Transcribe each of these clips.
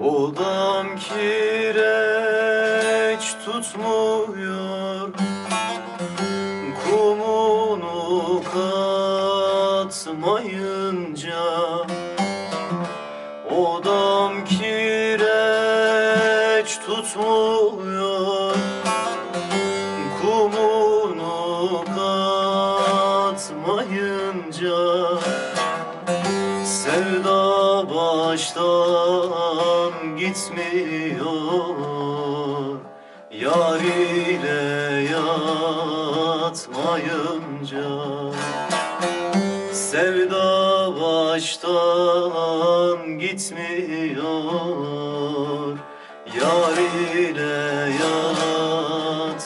Odam kireç tutmuyor Odam kireç tutmuyor Kumunu katmayınca Sevda baştan gitmiyor. Yar ile yatmayınca baştan gitmiyor. Yar ile yatmayınca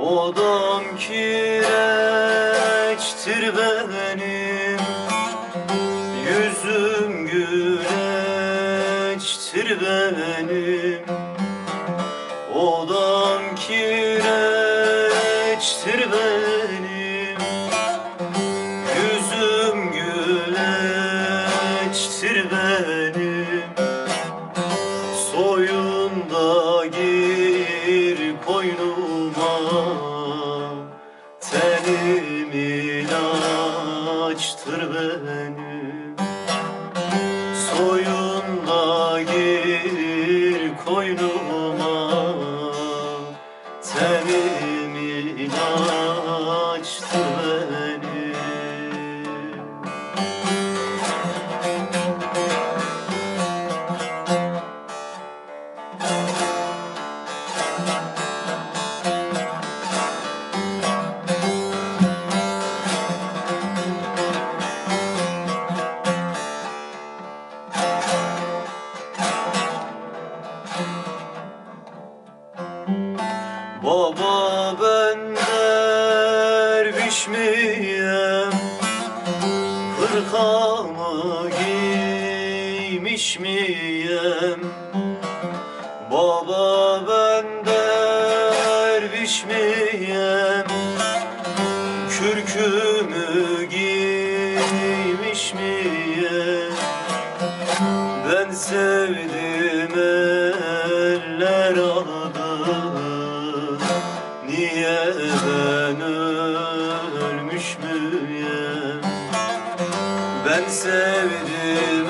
Odam kireçtir benim Yüzüm güleçtir benim. Odam kireçtir benim. Yüzüm güleçtir benim. Soyunda gir koynuma. Tenim ilaçtır benim derviş miyim? Hırkamı giymiş miyim? Baba ben derviş miyim? Kürkümü giymiş miyim? Ben sevdim eller aldı Niye ben ölmüş Ben sevdim